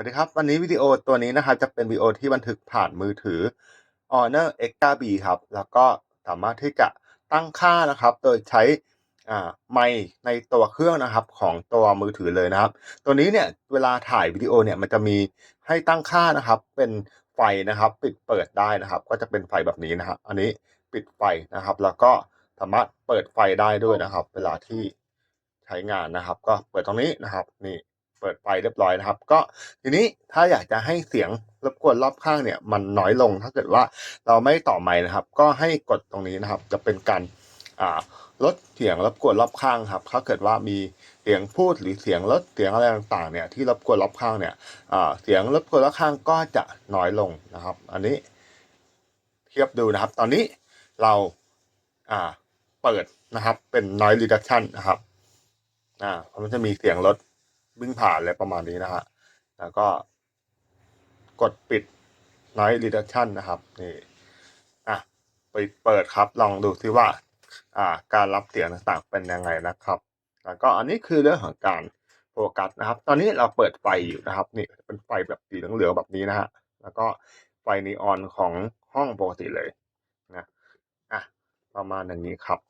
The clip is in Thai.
วัสดีครับ วันนี้วิดีโอตัวนี้นะครับจะเป็นวิดีโอที่บันทึกผ่านมือถือ Honor X9 B ครับ แล้วก็สามารถที่จะตั้งค่านะครับ โดยใช้ไมค์ในตัวเครื่องนะครับของตัวมือถือเลยนะครับ ตัวนี้เนี่ยเวลาถ่ายวิดีโอเนี่ยมันจะมีให้ตั้งค่านะครับ เป็นไฟนะครับ ปิดเปิดได้นะครับ ก็จะเป็นไฟแบบนี้นะครับอันนี้ปิดไฟนะครับ แล้วก็สามารถเปิดไฟได้ด้วยนะครับ เวลาที่ใช้งานนะครับ ก็เปิดตรงนี้นะครับนี่ เปิดไฟเรียบร้อยนะครับ ก็ทีนี้ถ้าอยากจะให้เสียงรบกวนรอบข้างเนี่ย มันน้อยลงถ้าเกิดว่าเราไม่ต่อไมค์นะครับ ก็ให้กดตรงนี้นะครับ จะเป็นการลดเสียงรบกวนรอบข้างครับ ถ้าเกิดว่ามีเสียงพูดหรือเสียงลดเสียงอะไรต่างๆเนี่ยที่รบกวนรอบข้างเนี่ยเสียงรบกวนรอบข้างก็จะน้อยลงนะครับ อันนี้เทียบดูนะครับ ตอนนี้เราเปิดนะครับเป็น noise reduction นะครับอ่าเพราะมันจะมีเสียงรถ วิ่งผ่านอะไรประมาณนี้นะฮะ แล้วก็ กดปิด noise reduction นะครับนี่อะไปเปิดครับลองดูซิว่า อ่า การรับเสียงต่างๆเป็นยังไงนะครับ แล้วก็อันนี้คือเรื่องของการโฟกัสนะครับ ตอนนี้เราเปิดไฟอยู่นะครับ นี่เป็นไฟแบบสีเหลืองๆแบบนี้นะฮะแล้วก็ไฟนีออนของห้องปกติเลยนะอะประมาณอย่างนี้ครับ